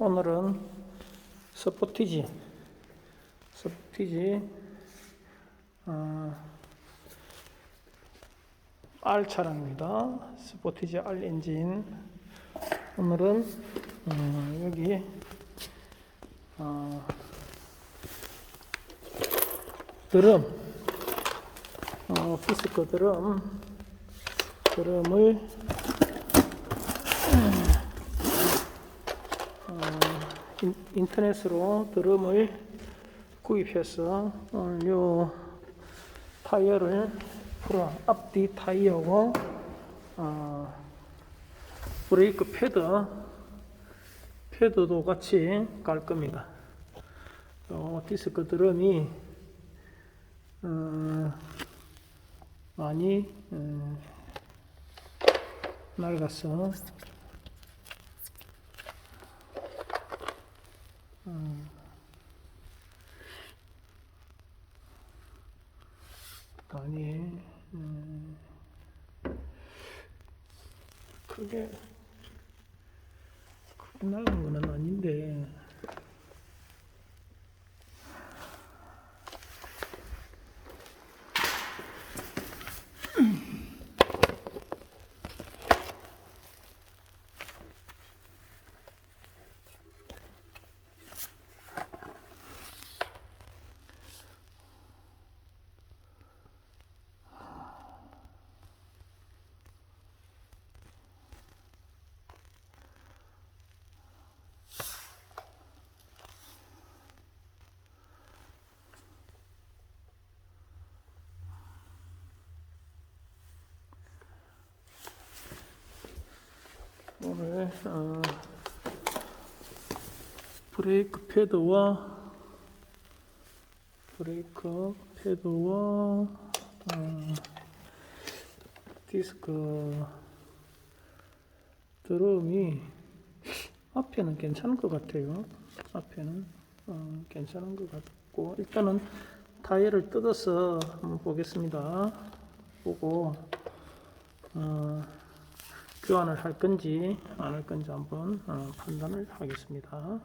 오늘은 스포티지 스포티지 어, R 차량입니다. 스포티지 R 엔진 오늘은 어, 여기 어, 드럼 어, 피스크 드럼 드럼을 어, 인, 인터넷으로 드럼을 구입해서 오늘 요 타이어를 풀어 앞뒤 타이어고 어, 브레이크 패드 패드도 같이 깔 겁니다. 요 디스크 드럼이 어, 많이 어, 낡았어. 음. 많이 음, 크게 크게 낡은 건 아닌데 오늘 어, 브레이크 패드와 브레이크 패드와 어, 디스크 드럼이 앞에는 괜찮은 것 같아요. 앞에는 어, 괜찮은 것 같고 일단은 타이어를 뜯어서 한번 보겠습니다. 보고 어, 교환을 할 건지 안 할 건지 한번 어, 판단을 하겠습니다.